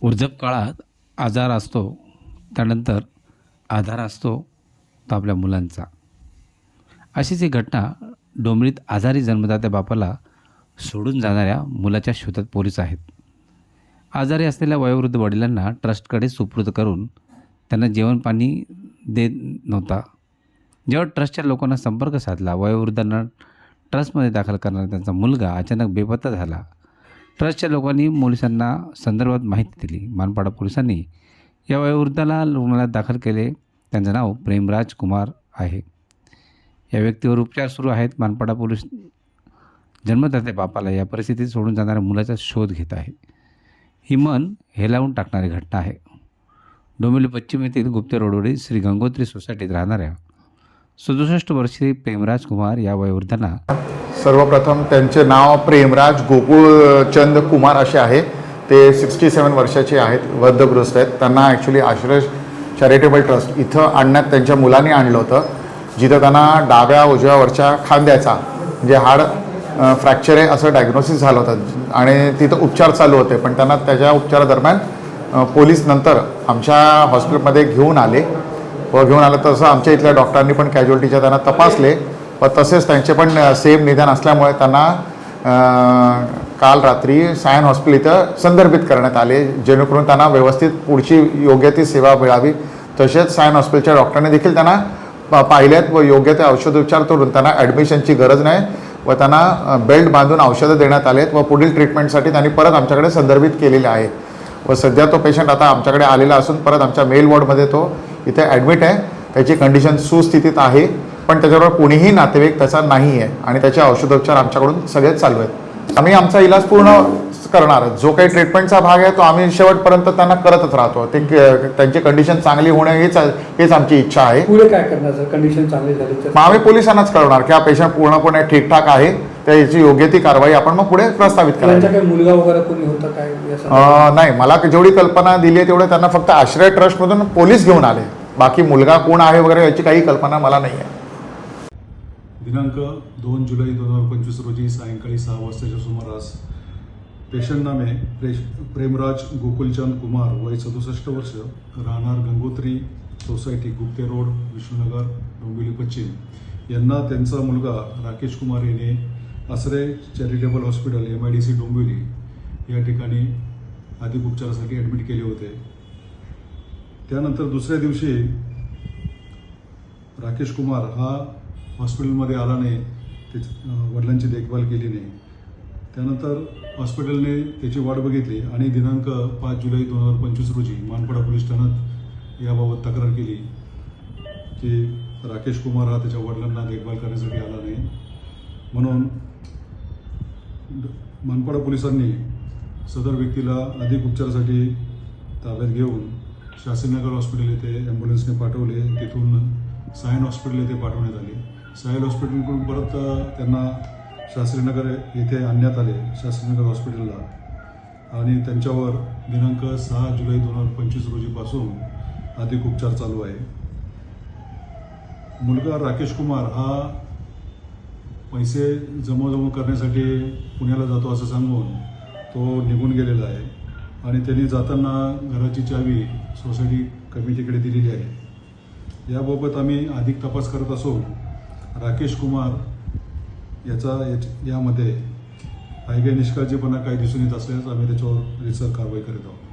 उर्जप काळात आजार असतो त्यानंतर आधार असतो तो आपल्या मुलांचा. अशीच ही घटना डोंबरीत आजारी जन्मदात्या बापाला सोडून जाणाऱ्या मुलाच्या शोधात पोलीस आहेत. आजारी असलेल्या वयोवृद्ध वडिलांना ट्रस्टकडे सुपूर्द करून त्यांना जेवण पाणी देत नव्हता. जेव्हा ट्रस्टच्या लोकांना संपर्क साधला वयोवृद्धांना ट्रस्टमध्ये दाखल करणारा त्यांचा मुलगा अचानक बेपत्ता झाला. ट्रस्टच्या लोकांनी पोलिसांना संदर्भात माहिती दिली. मानपाडा पोलिसांनी या वयोवृद्धाला रुग्णालयात दाखल केले. त्यांचं नाव प्रेमराज कुमार आहे. या व्यक्तीवर उपचार सुरू आहेत. मानपाडा पोलीस जन्मदात्या बापाला या परिस्थितीत सोडून जाणाऱ्या मुलाचा शोध घेत आहे. ही मन हेलावून टाकणारी घटना आहे. डोंबिवली पश्चिम येथील गुप्त रोडवरील श्री गंगोत्री सोसायटीत राहणाऱ्या सदुसष्ट वर्षीय प्रेमराज कुमार या वयोवृद्धांना सर्वप्रथम त्यांचे नाव प्रेमराज गोकुळचंद कुमार असे आहे. ते सिक्स्टी सेवन वर्षाचे आहेत वृद्धग्रस्त आहेत. त्यांना ॲक्च्युली आश्रय चॅरिटेबल ट्रस्ट इथं आणण्यात त्यांच्या मुलांनी आणलं होतं जिथं त्यांना डाव्या उजव्यावरच्या खांद्याचा म्हणजे हाड फ्रॅक्चर आहे असं डायग्नोसिस झालं होतं. आणि तिथं उपचार चालू होते पण त्यांना त्याच्या उपचारादरम्यान पोलीस नंतर आमच्या हॉस्पिटलमध्ये घेऊन आले. व घेऊन आलं तसं आमच्या इथल्या डॉक्टरांनी पण कॅज्युअल्टीच्या त्यांना तपासले. व तसेच त्यांचे पण सेम निदान असल्यामुळे त्यांना काल रात्री सायन हॉस्पिटल इथं संदर्भित करण्यात आले. जेणेकरून त्यांना व्यवस्थित पुढची योग्य ती सेवा मिळावी. तसेच सायन हॉस्पिटलच्या डॉक्टरने देखील त्यांना पा- पाहिल्यात व योग्य ते औषधोपचार करून त्यांना ॲडमिशनची गरज नाही. व त्यांना बेल्ट बांधून औषधं देण्यात आलेत व पुढील ट्रीटमेंटसाठी त्यांनी परत आमच्याकडे संदर्भित केलेले आहे. व सध्या तो पेशंट आता आमच्याकडे आलेला असून परत आमच्या मेल वॉर्डमध्ये तो इथे ॲडमिट आहे. त्याची कंडिशन सुस्थितीत आहे. पण त्याच्याबरोबर कोणीही नातेवाईक त्याचा नाही आहे आणि त्याचे औषधोपचार आमच्याकडून सगळेच चालू आहेत. आम्ही आमचा इलाज पूर्ण करणार जो काही ट्रीटमेंटचा भाग आहे तो आम्ही शेवटपर्यंत त्यांना करतच राहतो. ते त्यांची कंडिशन चांगली होणं हेच हेच आमची इच्छा आहे. पुढे काय करणार कंडिशन चांगली झाली मग आम्ही पोलिसांनाच कळवणार की हा पेशंट पूर्णपणे ठीकठाक आहे. त्याची योग्य ती कारवाई आपण मग पुढे प्रस्तावित करायची मुलगा वगैरे कोणी होता काय? नाही. मला जेवढी कल्पना दिली आहे तेवढे त्यांना फक्त आश्रय ट्रस्टमधून पोलीस घेऊन आले. बाकी मुलगा कोण आहे वगैरे याची काही कल्पना मला नाही आहे. दिनांक दोन जुलै दोन हजार पंचवीस रोजी सायंकाळी सहा वाजताच्या सुमारास पेशंट नामे प्रेश प्रेमराज गोकुलचंद कुमार वय सदुसष्ट वर्ष राहणार गंगोत्री सोसायटी गुप्ते रोड विष्णुनगर डोंबिवली पश्चिम. यांना त्यांचा मुलगा राकेश कुमार याने Asare charitable hospital M I D C Dombivli या ठिकाणी अधिक उपचारासाठी ॲडमिट केले होते. त्यानंतर दुसऱ्या दिवशी राकेश कुमार हा हॉस्पिटलमध्ये आला नाही ते वडिलांची देखभाल केली नाही. त्यानंतर हॉस्पिटलने त्याची वाट बघितली आणि दिनांक पाच जुलै दोन हजार पंचवीस रोजी मानपाडा पोलीस ठाण्यात याबाबत तक्रार केली की राकेश कुमार हा त्याच्या वडिलांना देखभाल करण्यासाठी आला नाही. म्हणून मानपाडा पोलिसांनी सदर व्यक्तीला अधिक उपचारासाठी ताब्यात घेऊन शास्त्रीनगर हॉस्पिटल येथे ॲम्ब्युलन्सने पाठवले तिथून सायन हॉस्पिटल येथे पाठवण्यात आले. सायन हॉस्पिटलकडून परत त्यांना शास्त्रीनगर येथे आणण्यात आले शास्त्रीनगर हॉस्पिटलला आणि त्यांच्यावर दिनांक सहा जुलै दोन हजार पंचवीस रोजीपासून अधिक उपचार चालू आहे. मुलगा राकेश कुमार हा पैसे जमवजमव करण्यासाठी पुण्याला जातो असं सांगून तो निघून गेलेला आहे. आणि त्यांनी जाताना घराची चावी सोसायटी कमिटीकडे दिलेली आहे. याबाबत आम्ही अधिक तपास करत असून राकेश कुमार याचा यामध्ये काही काही निष्काळजीपणा काही दिसून येत असल्यास आम्ही त्याच्यावर रिसर कारवाई करीत आहोत.